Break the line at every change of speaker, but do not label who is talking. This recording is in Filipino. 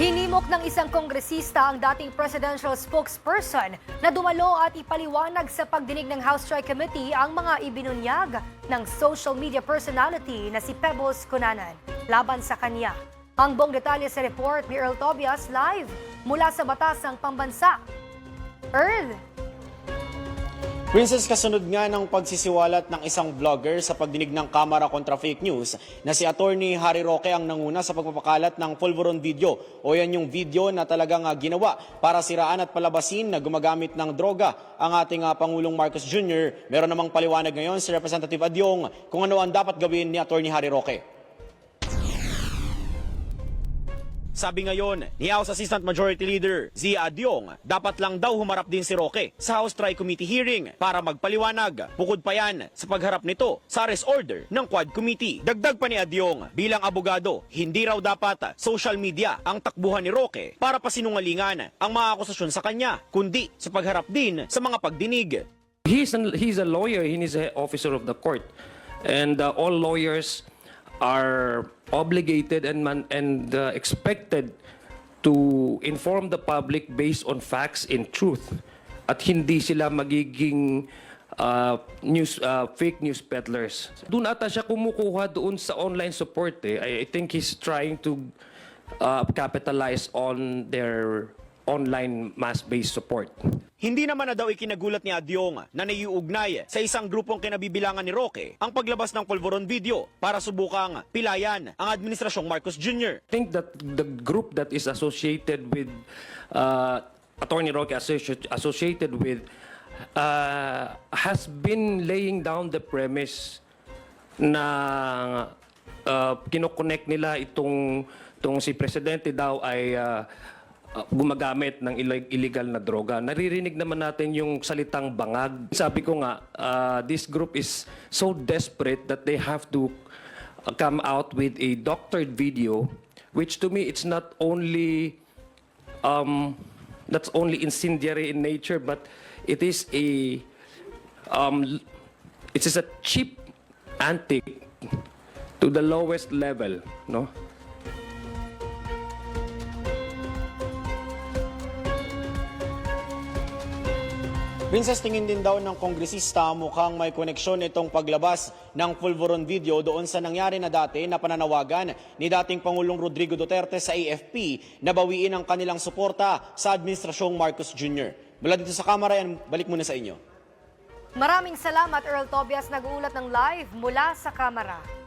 Hinimok ng isang kongresista ang dating presidential spokesperson na dumalo at ipaliwanag sa pagdinig ng House Joy Committee ang mga ibinunyag ng social media personality na si Pebbles Cunanan laban sa kanya. Ang buong detalye sa report ni Earl Tobias live mula sa Batasang Pambansa. Earl,
Princess, kasunod nga ng pagsisiwalat ng isang vlogger sa pagdinig ng Kamara kontra fake news na si Attorney Harry Roque ang nanguna sa pagpapakalat ng pulveron video o yan yung video na talagang ah, ginawa para siraan at palabasin na gumagamit ng droga ang ating ah, Pangulong Marcos Jr. Meron namang paliwanag ngayon si Representative Adyong kung ano ang dapat gawin ni Attorney Harry Roque. Sabi ngayon ni House Assistant Majority Leader Zia Adyong, dapat lang daw humarap din si Roque sa House Tri Committee hearing para magpaliwanag. Bukod pa yan sa pagharap nito sa arrest order ng Quad Committee. Dagdag pa ni Adyong, bilang abogado, hindi raw dapat social media ang takbuhan ni Roque para pasinungalingan ang mga akusasyon sa kanya, kundi sa pagharap din sa mga pagdinig.
He's, an, he's a lawyer, he is an officer of the court. And uh, all lawyers are obligated and, man, and uh, expected to inform the public based on facts and truth. At hindi sila magiging uh, news, uh, fake news peddlers. Doon ata siya kumukuha doon sa online support. Eh. I, I think he's trying to uh, capitalize on their online mass-based support.
Hindi naman na daw ikinagulat ni Adyong na naiugnay sa isang grupong kinabibilangan ni Roque ang paglabas ng pulveron video para subukang pilayan ang administrasyong Marcos Jr.
think that the group that is associated with uh, Attorney Roque associ- associated with uh, has been laying down the premise na uh, kinoconnect nila itong, itong si Presidente daw ay uh, uh, gumagamit ng illeg- illegal na droga. Naririnig naman natin yung salitang bangag. Sabi ko nga, uh, this group is so desperate that they have to come out with a doctored video, which to me it's not only um, that's only incendiary in nature, but it is a um, it is a cheap antique to the lowest level, no?
Princess, tingin din daw ng kongresista mukhang may koneksyon itong paglabas ng pulveron video doon sa nangyari na dati na pananawagan ni dating Pangulong Rodrigo Duterte sa AFP na bawiin ang kanilang suporta sa administrasyong Marcos Jr. Mula dito sa Kamara yan, balik muna sa inyo.
maraming salamat Earl Tobias nag-uulat ng live mula sa Kamara.